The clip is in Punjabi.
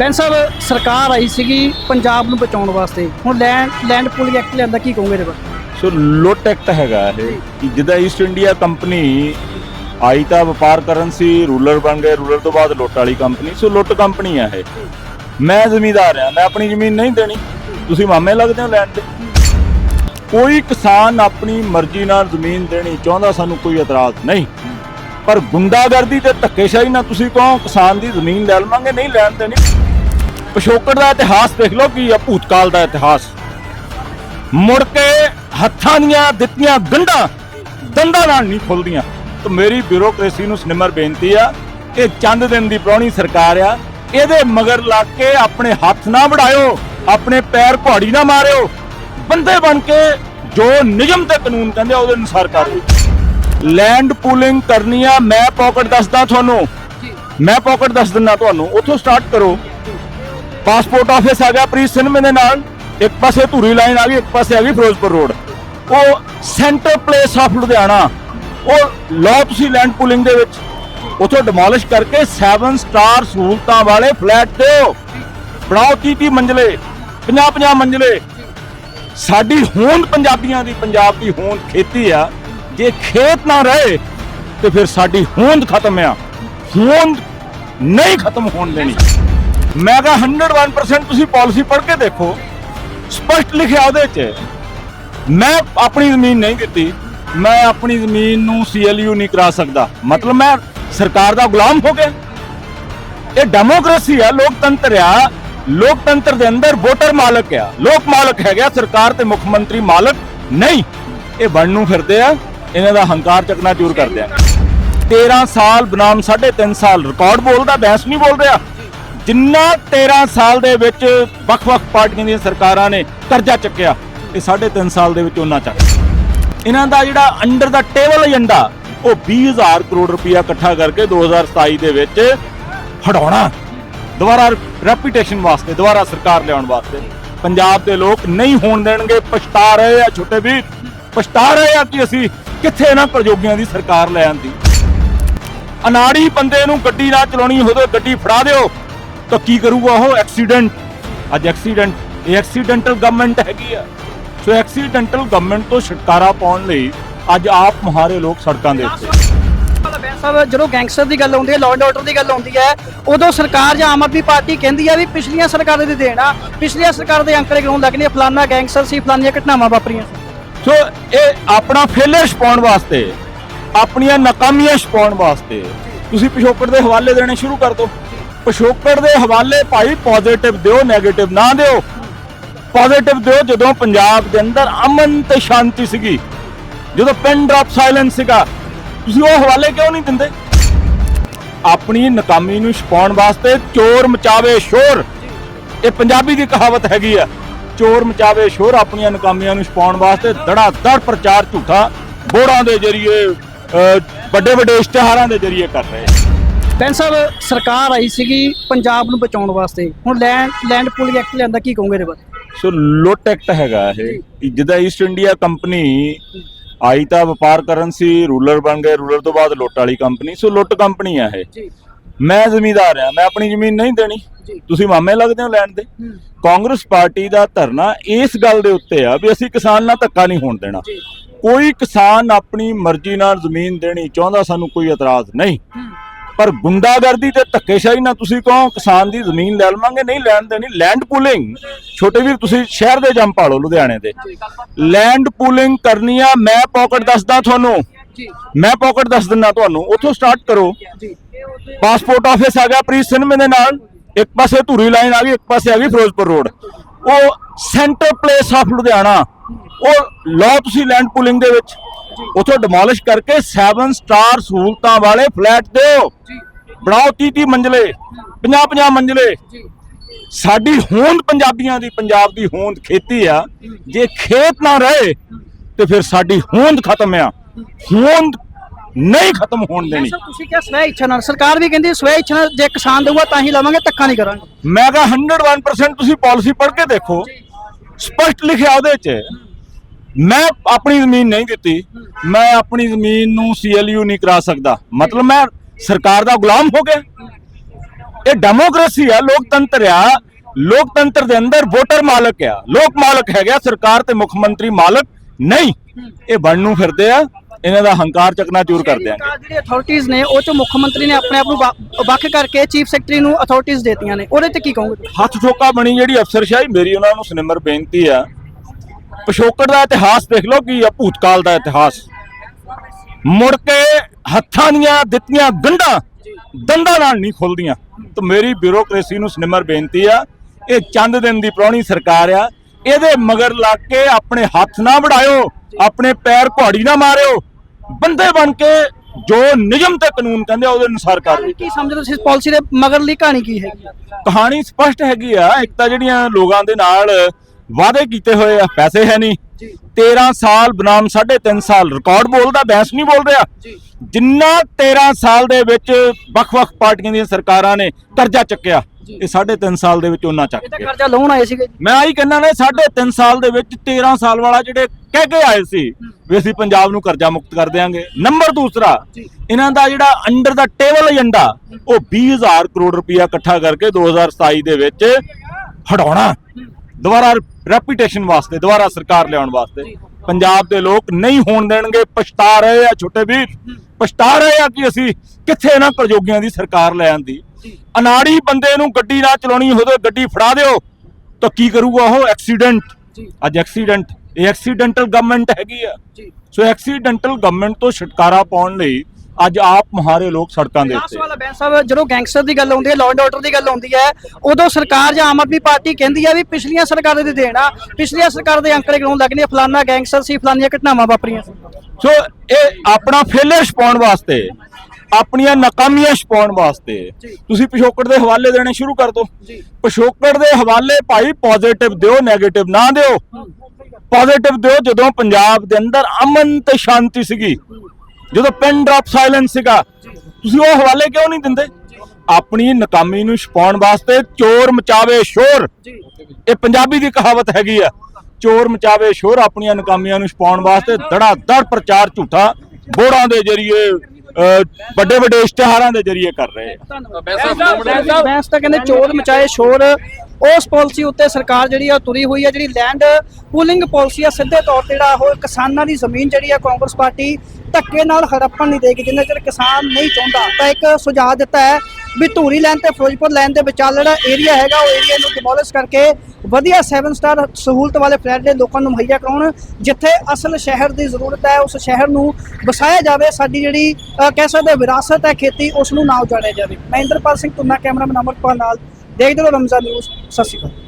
ਬੈਂਸ ਸਾਹਿਬ, ਸਰਕਾਰ ਆਈ ਸੀਗੀ ਪੰਜਾਬ ਨੂੰ ਬਚਾਉਣ ਵਾਸਤੇ। ਹੁਣ ਲੈਂਡ ਲੈਂਡ ਪੂਲਿੰਗ ਐਕਟ ਲਿਆਂਦਾ, ਕੀ ਕਹੋਗੇ ਇਹਦੇ ਬਾਰੇ? ਸੋ ਲੁੱਟ ਐਕਟ ਹੈਗਾ ਇਹ। ਕਿ ਜਿੱਦਾਂ ਈਸਟ ਇੰਡੀਆ ਕੰਪਨੀ ਆਈ ਤਾਂ ਵਪਾਰ ਕਰਨ ਸੀ, ਰੂਲਰ ਬਣ ਗਏ, ਰੂਲਰ ਤੋਂ ਬਾਅਦ ਲੁੱਟ ਵਾਲੀ ਕੰਪਨੀ ਸੋ ਲੁੱਟ ਕੰਪਨੀ ਆ ਇਹ। ਮੈਂ ਜ਼ਮੀਂਦਾਰ ਆ, ਮੈਂ ਆਪਣੀ ਜ਼ਮੀਨ ਨਹੀਂ ਦੇਣੀ। ਤੁਸੀਂ ਮਾਮੇ ਲੱਗਦੇ ਹੋ ਲੈਣ ਦੇ। ਕੋਈ ਕਿਸਾਨ ਆਪਣੀ ਮਰਜ਼ੀ ਨਾਲ ਜ਼ਮੀਨ ਦੇਣੀ ਚਾਹੁੰਦਾ, ਸਾਨੂੰ ਕੋਈ ਇਤਰਾਜ਼ ਨਹੀਂ। ਪਰ ਗੁੰਡਾਗਰਦੀ ਤੇ ਧੱਕੇਸ਼ਾਹੀ ਨਾਲ ਤੁਸੀਂ ਕਹੋ, ਕਿਸਾਨ ਦੀ ਜ਼ਮੀਨ ਲੈ ਲਵਾਂਗੇ, ਨਹੀਂ ਲੈਣ ਦੇਣੀ। ਪਿਛੋਕੜ ਦਾ ਇਤਿਹਾਸ ਦੇਖ ਲਓ ਕੀ ਆ ਭੂਤਕਾਲ ਦਾ ਇਤਿਹਾਸ। ਮੁੜ ਕੇ ਹੱਥਾਂ ਦੀਆਂ ਦਿੱਤੀਆਂ ਗੰਢਾਂ ਦੰਦਾਂ ਨਾਲ ਨਹੀਂ ਖੁੱਲਦੀਆਂ। ਤੇ ਮੇਰੀ ਬਿਊਰੋਕ੍ਰੇਸੀ ਨੂੰ ਸਨਿਮਰ ਬੇਨਤੀ ਆ ਇਹ ਚੰਦ ਦਿਨ ਦੀ ਪ੍ਰਾਹੁਣੀ ਸਰਕਾਰ ਆ ਇਹਦੇ ਮਗਰ ਲੱਗ ਕੇ ਆਪਣੇ ਹੱਥ ਨਾ ਵੜਾਇਓ ਆਪਣੇ ਪੈਰ ਪਹਾੜੀ ਨਾ ਮਾਰਿਓ। ਬੰਦੇ ਬਣ ਕੇ ਜੋ ਨਿਯਮ ਤੇ ਕਾਨੂੰਨ ਕਹਿੰਦੇ ਆ ਉਹਦੇ ਅਨੁਸਾਰ ਕਰੋ ਲੈਂਡ ਪੂਲਿੰਗ ਕਰਨੀ ਆ ਮੈਂ ਪਾਕਟ ਦੱਸਦਾ ਤੁਹਾਨੂੰ। ਮੈਂ ਪਾਕਟ ਦੱਸ ਦਿੰਦਾ ਤੁਹਾਨੂੰ। ਉੱਥੋਂ ਸਟਾਰਟ ਕਰੋ। ਪਾਸਪੋਰਟ ਆਫਿਸ ਆ ਗਿਆ ਪ੍ਰੀਤ ਸਿਨਮੇ ਦੇ ਨਾਲ। ਇੱਕ ਪਾਸੇ ਧੂਰੀ ਲਾਈਨ ਆ ਗਈ, ਇੱਕ ਪਾਸੇ ਆ ਗਈ ਫਿਰੋਜ਼ਪੁਰ ਰੋਡ। ਉਹ ਸੈਂਟਰ ਪਲੇਸ ਆਫ ਲੁਧਿਆਣਾ। ਉਹ ਲਓ ਤੁਸੀਂ ਲੈਂਡ ਪੂਲਿੰਗ ਦੇ ਵਿੱਚ। ਉਥੋਂ ਡਿਮੋਲਿਸ਼ ਕਰਕੇ 7 ਸਟਾਰ ਸਹੂਲਤਾਂ ਵਾਲੇ ਫਲੈਟ ਦਿਓ। ਬਣਾਓ 30 30 ਮੰਜ਼ਲੇ 50 50 ਮੰਜ਼ਲੇ। ਸਾਡੀ ਹੋਂਦ ਪੰਜਾਬੀਆਂ ਦੀ, ਪੰਜਾਬ ਦੀ ਹੋਂਦ ਖੇਤੀ ਆ। ਜੇ ਖੇਤ ਨਾ ਰਹੇ, ਤੇ ਫਿਰ ਸਾਡੀ ਹੋਂਦ ਖਤਮ ਆ। ਹੋਂਦ ਨਹੀਂ ਖਤਮ ਹੋਣ ਦੇਣੀ। ਮੈਂ ਕਹਾ 101% ਤੁਸੀਂ ਪਾਲਿਸੀ ਪੜ੍ਹ ਕੇ ਦੇਖੋ। ਸਪਸ਼ਟ ਲਿਖਿਆ ਉਹਦੇ 'ਚ। ਮੈਂ ਆਪਣੀ ਜ਼ਮੀਨ ਨਹੀਂ ਦਿੱਤੀ। ਮੈਂ ਆਪਣੀ ਜ਼ਮੀਨ ਨੂੰ ਸੀਐਲਯੂ ਨਹੀਂ ਕਰਾ ਸਕਦਾ। ਮਤਲਬ ਮੈਂ ਸਰਕਾਰ ਦਾ ਗੁਲਾਮ ਹੋ ਗਿਆ। ਇਹ ਡੈਮੋਕ੍ਰੇਸੀ ਆ ਲੋਕਤੰਤਰ ਆ। ਲੋਕਤੰਤਰ ਦੇ ਅੰਦਰ ਵੋਟਰ ਮਾਲਕ ਆ। ਲੋਕ ਮਾਲਕ ਹੈਗਾ ਸਰਕਾਰ ਤੇ ਮੁੱਖ ਮੰਤਰੀ ਮਾਲਕ ਨਹੀਂ। ਇਹ ਬਣ ਨੂੰ ਫਿਰਦੇ ਆ। ਇਹਨਾਂ ਦਾ ਹੰਕਾਰ ਚੱਕਣਾ ਚੂਰ ਕਰਦੇ ਆ। 13 ਸਾਲ ਬਨਾਮ 3.5 ਸਾਲ ਰਿਕਾਰਡ ਬੋਲਦਾ ਬੈਂਸ ਨਹੀਂ ਬੋਲ ਰਿਹਾ ਜਿੰਨਾ 13 ਸਾਲ ਦੇ ਵਿੱਚ ਵੱਖ-ਵੱਖ ਪਾਰਟੀਆਂ ਦੀਆਂ ਸਰਕਾਰਾਂ ਨੇ ਕਰਜ਼ਾ ਚੱਕਿਆ, ਇਹ 3.5 ਸਾਲ ਦੇ ਵਿੱਚ ਉਹਨਾਂ ਚੱਕ ਇਹਨਾਂ ਦਾ ਜਿਹੜਾ ਅੰਡਰ ਦਾ ਟੇਬਲ ਏਜੰਡਾ, ਉਹ 20000 ਕਰੋੜ ਰੁਪਇਆ ਇਕੱਠਾ ਕਰਕੇ 2027 ਦੇ ਵਿੱਚ ਹਟਾਉਣਾ। ਦੁਬਾਰਾ ਰੈਪੂਟੇਸ਼ਨ ਵਾਸਤੇ, ਦੁਬਾਰਾ ਸਰਕਾਰ ਲਿਆਉਣ ਵਾਸਤੇ। ਪੰਜਾਬ ਦੇ ਲੋਕ ਨਹੀਂ ਹੋਣ ਦੇਣਗੇ, ਪਛਤਾ ਰਹੇ ਆ ਛੋਟੇ ਵੀਰ। ਪਛਤਾ ਰਹੇ ਆ ਕਿ ਅਸੀਂ ਕਿੱਥੇ ਇਹਨਾਂ ਪ੍ਰਯੋਗੀਆਂ ਦੀ ਸਰਕਾਰ ਲੈ ਆਂਦੀ। ਅਨਾੜੀ ਬੰਦੇ ਨੂੰ ਗੱਡੀ ਨਾ ਚਲਾਉਣੀ ਹੋਵੇ, ਗੱਡੀ ਫੜਾ ਦਿਓ। ਤਾਂ ਕੀ ਕਰੂਗਾ ਉਹ ਐਕਸੀਡੈਂਟ ਅੱਜ ਐਕਸੀਡੈਂਟ ਇਹ ਐਕਸੀਡੈਂਟਲ ਗਵਰਨਮੈਂਟ ਹੈਗੀ ਆ। ਸੋ ਐਕਸੀਡੈਂਟਲ ਗਵਰਨਮੈਂਟ ਤੋਂ ਛੁਟਕਾਰਾ ਪਾਉਣ ਲਈ ਅੱਜ ਆਪ ਮੁਹਾਰੇ ਲੋਕ ਸੜਕਾਂ ਦੇ ਉੱਤੇ। ਸਾਹਿਬ ਜਦੋਂ ਗੈਂਗਸਟਰ ਦੀ ਗੱਲ ਆਉਂਦੀ ਹੈ ਲਾਅ ਐਂਡ ਆਰਡਰ ਦੀ ਗੱਲ ਆਉਂਦੀ ਹੈ ਉਦੋਂ ਸਰਕਾਰ ਜਾਂ ਆਮ ਆਦਮੀ ਪਾਰਟੀ ਕਹਿੰਦੀ ਹੈ ਵੀ ਪਿਛਲੀਆਂ ਸਰਕਾਰਾਂ ਦੇ ਦੇਣ ਆ। ਪਿਛਲੀਆਂ ਸਰਕਾਰ ਦੇ ਅੰਕੜੇ ਗਰਾਉਣ ਲੱਗਨੇ ਫਲਾਨਾ ਗੈਂਗਸਟਰ ਸੀ ਫਲਾਨੀਆਂ ਘਟਨਾਵਾਂ ਵਾਪਰੀਆਂ। ਸੀ ਸੋ ਇਹ ਆਪਣਾ ਫੇਲਰ ਛਪਾਉਣ ਵਾਸਤੇ ਆਪਣੀਆਂ ਨਾਕਾਮੀਆਂ ਛਪਾਉਣ ਵਾਸਤੇ ਤੁਸੀਂ ਪਿਛੋਕੜ ਦੇ ਹਵਾਲੇ ਦੇਣੇ ਸ਼ੁਰੂ ਕਰ ਦਿਓ। ਪਿਛੋਕੜ ਦੇ ਹਵਾਲੇ ਭਾਈ ਪੋਜ਼ਿਟਿਵ ਦਿਓ 네ਗੇਟਿਵ ਨਾ ਦਿਓ। ਪੋਜ਼ਿਟਿਵ ਦਿਓ ਜਦੋਂ ਪੰਜਾਬ ਦੇ ਅੰਦਰ ਅਮਨ ਤੇ ਸ਼ਾਂਤੀ ਸੀਗੀ। ਜਦੋਂ ਪਿੰਨ ਡ੍ਰੌਪ ਸਾਇਲੈਂਸ ਸੀਗਾ। ਤੁਸੀਂ ਉਹ ਹਵਾਲੇ ਕਿਉਂ ਨਹੀਂ ਦਿੰਦੇ? ਆਪਣੀ ਨਕਾਮੀ ਨੂੰ ਛਪਾਉਣ ਵਾਸਤੇ ਚੋਰ ਮਚਾਵੇ ਸ਼ੋਰ। ਇਹ ਪੰਜਾਬੀ ਦੀ ਕਹਾਵਤ ਹੈਗੀ ਆ। ਚੋਰ ਮਚਾਵੇ ਸ਼ੋਰ ਆਪਣੀਆਂ ਨਕਾਮੀਆਂ ਨੂੰ ਛਪਾਉਣ ਵਾਸਤੇ ਧੜਾ ਧੜ ਪ੍ਰਚਾਰ ਝੂਠਾ ਬੋੜਾਂ ਦੇ ਜਰੀਏ ਵੱਡੇ ਵੱਡੇ ਇਸ਼ਤਿਹਾਰਾਂ ਦੇ ਜਰੀਏ ਕਰ ਰਹੇ ਬੈਂਸ ਸਾਹਿਬ ਸਰਕਾਰ ਆਈ ਸੀਗੀ ਪੰਜਾਬ ਨੂੰ ਬਚਾਉਣ ਵਾਸਤੇ। ਹੁਣ ਲੈਂਡ ਲੈਂਡ ਪੂਲਿੰਗ ਐਕਟ ਲਿਆਂਦਾ ਕੀ ਕਹੋਗੇ ਇਹਦੇ ਬਾਰੇ? ਸੋ ਲੁੱਟ ਐਕਟ ਹੈਗਾ ਇਹ। ਜਿੱਦਾਂ ਈਸਟ ਇੰਡੀਆ ਕੰਪਨੀ ਆਈ ਤਾਂ ਵਪਾਰ ਕਰਨ ਸੀ ਰੂਲਰ ਬਣ ਗਏ ਰੂਲਰ ਤੋਂ ਬਾਅਦ ਲੁੱਟ ਵਾਲੀ ਕੰਪਨੀ ਸੋ ਲੁੱਟ ਕੰਪਨੀ ਆ ਇਹ। ਮੈਂ ਜ਼ਮੀਂਦਾਰ ਆ ਮੈਂ ਆਪਣੀ ਜ਼ਮੀਨ ਨਹੀਂ ਦੇਣੀ। ਤੁਸੀਂ ਮਾਮੇ ਲੱਗਦੇ ਹੋ ਲੈਣ ਦੇ। ਕਾਂਗਰਸ ਪਾਰਟੀ ਦਾ ਧਰਨਾ ਇਸ ਗੱਲ ਦੇ ਉੱਤੇ ਆ ਵੀ ਅਸੀਂ ਕਿਸਾਨ ਨਾਲ ਧੱਕਾ ਨਹੀਂ ਹੋਣ ਦੇਣਾ। ਕੋਈ ਕਿਸਾਨ ਆਪਣੀ ਮਰਜ਼ੀ ਨਾਲ ਜ਼ਮੀਨ ਦੇਣੀ ਚਾਹੁੰਦਾ ਸਾਨੂੰ ਕੋਈ ਇਤਰਾਜ਼ ਨਹੀਂ। ਪਰ ਗੁੰਡਾਗਰਦੀ ਤੇ ਧੱਕੇਸ਼ਾਹੀ ਨਾਲ ਤੁਸੀਂ ਕਹੋ, ਕਿਸਾਨ ਦੀ ਜ਼ਮੀਨ ਲੈ ਲਵਾਂਗੇ, ਨਹੀਂ ਲੈਣ ਦੇਣੀ ਲੈਂਡ ਪੂਲਿੰਗ ਛੋਟੇ ਵੀਰ, ਤੁਸੀਂ ਸ਼ਹਿਰ ਦੇ ਜੰਮ ਪਾਲੋ, ਲੁਧਿਆਣੇ ਦੇ। ਲੈਂਡ ਪੂਲਿੰਗ ਕਰਨੀ ਆ ਮੈਂ ਪਾਕਟ ਦੱਸਦਾ ਤੁਹਾਨੂੰ। ਮੈਂ ਪਾਕਟ ਦੱਸ ਦਿੰਦਾ ਤੁਹਾਨੂੰ। ਉੱਥੋਂ ਸਟਾਰਟ ਕਰੋ। ਪਾਸਪੋਰਟ ਆਫਿਸ ਆ ਗਿਆ ਪ੍ਰੀਤ ਸਿਨਮੇ ਦੇ ਨਾਲ। ਇੱਕ ਪਾਸੇ ਧੂਰੀ ਲਾਈਨ ਆ ਗਈ, ਇੱਕ ਪਾਸੇ ਆ ਗਈ ਫਿਰੋਜ਼ਪੁਰ ਰੋਡ ਉਹ ਸੈਂਟਰ ਪਲੇਸ ਆਫ ਲੁਧਿਆਣਾ। ਉਹ ਲਓ ਤੁਸੀਂ ਲੈਂਡ ਪੂਲਿੰਗ ਦੇ ਵਿੱਚ ਉਥੋਂ ਡਿਮੋਲਿਸ਼ ਕਰਕੇ 7 ਸਟਾਰ ਸਹੂਲਤਾਂ ਵਾਲੇ ਫਲੈਟ ਦਿਓ। ਬਣਾਓ 30 30 ਮੰਜ਼ਲੇ 50 50 ਮੰਜ਼ਲੇ ਸਾਡੀ ਹੋਂਦ ਪੰਜਾਬੀਆਂ ਦੀ ਪੰਜਾਬ ਦੀ ਹੋਂਦ ਖੇਤੀ ਆ। ਜੇ। ਖੇਤ ਨਾ ਰਹੇ ਤੇ ਫਿਰ ਸਾਡੀ ਹੋਂਦ ਖਤਮ ਆ। ਹੋਂਦ ਨਹੀਂ ਖਤਮ ਹੋਣ ਦੇਣੀ। ਤੁਸੀਂ ਕਿਹਾ ਸਵੈ ਇੱਛਾ ਨਾਲ। ਸਰਕਾਰ ਵੀ ਕਹਿੰਦੀ ਸਵੈ ਇੱਛਾ ਨਾਲ ਜੇ ਕਿਸਾਨ ਦੇਊਗਾ ਤਾਂ ਹੀ ਲਵਾਂਗੇ ਧੱਕਾ ਨਹੀਂ ਕਰਾਂਗੇ। ਮੈਂ ਕਹਾ 101% ਤੁਸੀਂ ਪਾਲਿਸੀ ਪੜ੍ਹ ਕੇ ਦੇਖੋ। ਸਪਸ਼ਟ ਲਿਖਿਆ ਉਹਦੇ 'ਚ। ਮੈਂ ਆਪਣੀ ਜ਼ਮੀਨ ਨਹੀਂ ਦਿੱਤੀ। ਮੈਂ ਆਪਣੀ ਜ਼ਮੀਨ ਨੂੰ ਸੀਐਲਯੂ ਨਹੀਂ ਕਰਾ ਸਕਦਾ। ਮਤਲਬ ਮੈਂ ਸਰਕਾਰ ਦਾ ਗੁਲਾਮ ਹੋ ਗਿਆ। ਇਹ ਡੈਮੋਕ੍ਰੇਸੀ ਆ ਲੋਕਤੰਤਰ ਆ। ਲੋਕਤੰਤਰ ਦੇ ਅੰਦਰ ਵੋਟਰ ਮਾਲਕ ਆ। ਲੋਕ ਮਾਲਕ ਹੈਗਾ ਸਰਕਾਰ ਤੇ ਮੁੱਖ ਮੰਤਰੀ ਮਾਲਕ ਨਹੀਂ। ਇਹ ਬਣਨ ਨੂੰ ਫਿਰਦੇ ਆ। ਇਹਨਾਂ ਦਾ ਹੰਕਾਰ ਚਕਨਾ ਚੂਰ ਕਰ ਦਿਆਂਗੇ ਜਿਹੜੀ ਅਥਾਰਟੀਆਂ ਨੇ ਉਹ ਚ ਮੁੱਖ ਮੰਤਰੀ ਨੇ ਆਪਣੇ ਆਪ ਨੂੰ ਵੱਖ ਕਰਕੇ ਚੀਫ ਸੈਕਟਰੀ ਨੂੰ ਅਥਾਰਟੀਆਂ ਦਿੱਤੀਆਂ ਨੇ। ਉਹਦੇ ਤੇ ਕੀ ਕਹੋਗੇ ਹੱਥ ਠੋਕਾ ਬਣੀ ਜਿਹੜੀ ਅਫਸਰਸ਼ਾਹੀ ਮੇਰੀ ਉਹਨਾਂ ਨੂੰ ਸਨਿਮਰ ਬੇਨਤੀ ਆ ਪਿਛੋਕੜ ਦਾ ਇਤਿਹਾਸ ਦੇਖ ਲਓ ਕੀ ਆ ਭੂਤਕਾਲ ਦਾ ਇਤਿਹਾਸ। ਮੁੜ ਕੇ ਹੱਥਾਂ ਦੀਆਂ ਦਿੱਤੀਆਂ ਗੰਢਾਂ ਦੰਦਾਂ ਨਾਲ ਨਹੀਂ ਖੁੱਲਦੀਆਂ। ਤਾਂ ਮੇਰੀ ਬਿਊਰੋਕ੍ਰੇਸੀ ਨੂੰ ਸਨਿਮਰ ਬੇਨਤੀ ਆ ਇਹ ਚੰਦ ਦਿਨ ਦੀ ਪ੍ਰਾਹੁਣੀ ਸਰਕਾਰ ਆ ਇਹਦੇ ਮਗਰ ਲੱਗ ਕੇ ਆਪਣੇ ਹੱਥ ਨਾ ਵੜਾਇਓ ਆਪਣੇ ਪੈਰ ਘੋੜੀ ਨਾ ਮਾਰਿਓ। ਬੰਦੇ ਬਣ ਕੇ ਜੋ ਨਿਯਮ ਤੇ ਕਾਨੂੰਨ ਕਹਿੰਦੇ ਆ ਉਹਦੇ ਅਨੁਸਾਰ ਕਰ ਕੀ ਸਮਝਦੇ ਤੁਸੀਂ? ਇਸ ਪਾਲਿਸੀ ਦੇ ਮਗਰਲੀ ਕਹਾਣੀ ਕੀ ਹੈਗੀ? ਕਹਾਣੀ ਸਪਸ਼ਟ ਹੈਗੀ ਆ ਇੱਕ ਤਾਂ ਜਿਹੜੀਆਂ ਲੋਕਾਂ ਦੇ ਨਾਲ ਵਾਅਦੇ ਕੀਤੇ ਹੋਏ ਆ ਪੈਸੇ ਹੈ ਨਹੀਂ। ਜੀ। 13 ਸਾਲ ਬਨਾਮ 3.5 ਸਾਲ ਰਿਕਾਰਡ ਬੋਲਦਾ ਬੈਂਸ ਨਹੀਂ ਬੋਲ ਰਿਹਾ ਜਿੰਨਾ 13 ਸਾਲ ਦੇ ਵਿੱਚ ਵੱਖ-ਵੱਖ ਪਾਰਟੀਆਂ ਦੀਆਂ ਸਰਕਾਰਾਂ ਨੇ ਕਰਜ਼ਾ ਚੱਕਿਆ। ਇਹ 3.5 ਸਾਲ ਦੇ ਵਿੱਚ ਉਹਨਾਂ ਚੱਕ ਇਹ ਗਏ। ਕਰਜ਼ਾ ਲਾਉਣ ਆਏ ਸੀਗੇ ਮੈਂ ਆਹੀ ਕਹਿੰਦਾ ਨੇ 3.5 ਸਾਲ ਦੇ ਵਿੱਚ 13 ਸਾਲ ਵਾਲਾ ਜਿਹੜੇ ਕਹਿ ਕੇ ਆਏ ਸੀ ਵੀ ਅਸੀਂ ਪੰਜਾਬ ਨੂੰ ਕਰਜ਼ਾ ਮੁਕਤ ਕਰ ਦੇਵਾਂਗੇ ਨੰਬਰ ਦੂਸਰਾ। ਇਹਨਾਂ ਦਾ ਜਿਹੜਾ ਅੰਡਰ ਦਾ ਟੇਬਲ ਏਜੰਡਾ ਉਹ 20000 ਕਰੋੜ ਰੁਪਇਆ ਇਕੱਠਾ ਕਰਕੇ 2027 ਦੇ ਵਿੱਚ ਹਟਾਉਣਾ। ਦੁਬਾਰਾ ਰੈਪੂਟੇਸ਼ਨ ਵਾਸਤੇ ਦੁਬਾਰਾ ਸਰਕਾਰ ਲਿਆਉਣ ਵਾਸਤੇ। ਪੰਜਾਬ ਦੇ ਲੋਕ ਨਹੀਂ ਹੋਣ ਦੇਣਗੇ ਪਛਤਾ ਰਹੇ ਆ ਛੋਟੇ ਵੀਰ। ਪਛਤਾ ਰਹੇ ਆ ਕਿ ਅਸੀਂ ਕਿੱਥੇ ਇਹਨਾਂ ਪ੍ਰਯੋਗੀਆਂ ਦੀ ਸਰਕਾਰ ਲੈ ਆਂਦੀ ਅਨਾੜੀ ਬੰਦੇ ਨੂੰ ਗੱਡੀ ਨਾ ਚਲਾਉਣੀ ਹੋਵੇ ਗੱਡੀ ਫੜਾ ਦਿਓ ਤਾਂ ਕੀ ਕਰੂਗਾ ਉਹ? ਐਕਸੀਡੈਂਟ ਅੱਜ ਐਕਸੀਡੈਂਟ ਇਹ ਐਕਸੀਡੈਂਟਲ ਗਵਰਨਮੈਂਟ ਹੈਗੀ ਆ। ਸੋ ਐਕਸੀਡੈਂਟਲ ਗਵਰਨਮੈਂਟ ਤੋਂ ਛੁਟਕਾਰਾ ਪਾਉਣ ਲਈ ਅੱਜ ਆਪ ਮੁਹਾਰੇ ਲੋਕ ਸੜਕਾਂ ਦੇ ਉੱਤੇ। ਵਾਲਾ ਬੈਂਸ ਸਾਹਿਬ ਜਦੋਂ ਗੈਂਗਸਟਰ ਦੀ ਗੱਲ ਆਉਂਦੀ ਹੈ ਲਾਅ ਐਂਡ ਆਰਡਰ ਦੀ ਗੱਲ ਆਉਂਦੀ ਹੈ ਉਦੋਂ ਸਰਕਾਰ ਜਾਂ ਆਮ ਆਦਮੀ ਪਾਰਟੀ ਕਹਿੰਦੀ ਹੈ ਵੀ ਪਿਛਲੀਆਂ ਸਰਕਾਰਾਂ ਦੀ ਦੇਣ ਪਿਛਲੀਆਂ ਸਰਕਾਰ ਦੇ ਅੰਕੜੇ ਗਣਾਉਣ ਲੱਗਨੇ ਫਲਾਨਾ ਗੈਂਗਸਟਰ ਸੀ ਫਲਾਨੀਆਂ ਘਟਨਾਵਾਂ ਵਾਪਰੀਆਂ ਸੀ। ਇਹ ਆਪਣਾ ਫੇਲਰ ਛਪਾਉਣ ਵਾਸਤੇ ਆਪਣੀਆਂ ਨਾਕਾਮੀਆਂ ਛਪਾਉਣ ਵਾਸਤੇ। ਤੁਸੀਂ ਪਿਛੋਕੜ ਦੇ ਹਵਾਲੇ ਦੇਣੇ ਸ਼ੁਰੂ ਕਰ ਦਿਓ। ਪਿਛੋਕੜ ਦੇ ਹਵਾਲੇ ਭਾਈ ਪੋਜ਼ਿਟਿਵ ਦਿਓ 네ਗੇਟਿਵ ਨਾ ਦਿਓ। ਪੋਜ਼ਿਟਿਵ ਦਿਓ ਜਦੋਂ ਪੰਜਾਬ ਦੇ ਅੰਦਰ ਅਮਨ ਤੇ ਸ਼ਾਂਤੀ ਸੀਗੀ। ਜਦੋਂ ਪਿੰਨ ਡ੍ਰੌਪ ਸਾਇਲੈਂਸ ਸੀਗਾ ਤੁਸੀਂ ਉਹ ਹਵਾਲੇ ਕਿਉਂ ਨਹੀਂ ਦਿੰਦੇ? ਆਪਣੀ ਨਾਕਾਮੀ ਨੂੰ ਛਪਾਉਣ ਵਾਸਤੇ ਚੋਰ ਮਚਾਵੇ ਸ਼ੋਰ। ਇਹ ਪੰਜਾਬੀ ਦੀ ਕਹਾਵਤ ਹੈਗੀ ਆ। ਚੋਰ ਮਚਾਵੇ ਸ਼ੋਰ ਆਪਣੀਆਂ ਨਾਕਾਮੀਆਂ ਨੂੰ ਛਪਾਉਣ ਵਾਸਤੇ ਧੜਾ ਧੜ ਪ੍ਰਚਾਰ ਝੂਠਾ ਬੋੜਾਂ ਦੇ ਜਰੀਏ ਵੱਡੇ ਵੱਡੇ ਇਸ਼ਤਿਹਾਰਾਂ ਦੇ ਜਰੀਏ ਕਰ ਰਹੇ ਆ। ਬੈਂਸ ਤਾਂ ਕਹਿੰਦੇ ਚੋਰ ਮਚਾਏ ਸ਼ੋਰ। ਉਸ ਪਾਲਿਸੀ ਉੱਤੇ ਸਰਕਾਰ ਜਿਹੜੀ ਆ ਤੁਰੀ ਹੋਈ ਆ ਜਿਹੜੀ ਲੈਂਡ ਪੂਲਿੰਗ ਪਾਲਿਸੀ ਆ ਸਿੱਧੇ ਤੌਰ ਤੇ ਜਿਹੜਾ ਉਹ ਕਿਸਾਨਾਂ ਦੀ ਜ਼ਮੀਨ ਜਿਹੜੀ ਆ ਕਾਂਗਰਸ ਪਾਰਟੀ ਧੱਕੇ ਨਾਲ ਹੜੱਪਣ ਨਹੀਂ ਦੇਗੀ ਜਿੰਨਾ ਚਿਰ ਕਿਸਾਨ ਨਹੀਂ ਚਾਹੁੰਦਾ। ਤਾਂ ਇੱਕ ਸੁਝਾਅ ਦਿੱਤਾ ਹੈ ਵੀ ਧੂਰੀ ਲੈਣ ਤੇ ਫਿਰੋਜ਼ਪੁਰ ਲੈਣ ਦੇ ਵਿਚਾਲ ਜਿਹੜਾ ਏਰੀਆ ਹੈਗਾ, ਉਹ ਏਰੀਆ ਨੂੰ ਡਿਮੋਲਿਸ਼ ਕਰਕੇ ਵਧੀਆ 7 ਸਟਾਰ ਸਹੂਲਤ ਵਾਲੇ ਫਲੈਟ ਦੇ ਲੋਕਾਂ ਨੂੰ ਮੁਹੱਈਆ ਕਰਾਉਣ, ਜਿੱਥੇ ਅਸਲ ਸ਼ਹਿਰ ਦੀ ਜ਼ਰੂਰਤ ਹੈ, ਉਸ ਸ਼ਹਿਰ ਨੂੰ ਵਸਾਇਆ ਜਾਵੇ, ਸਾਡੀ ਜਿਹੜੀ ਕਹਿ ਸਕਦੇ ਵਿਰਾਸਤ ਹੈ ਖੇਤੀ, ਉਸ ਨੂੰ ਨਾ ਉਜਾੜਿਆ ਜਾਵੇ। ਮੈਂ ਇੰਦਰਪਾਲ ਸਿੰਘ, ਤੁਨਾ ਕੈਮਰਾਮੈਨ ਅਮਰਪਾਲ ਨਾਲ ਦੇਖਦੇ ਰਹੋ ਰਮਜ਼ਾਨ ਨਿਊਜ਼ ਸਤਿ ਸ਼੍ਰੀ ਅਕਾਲ।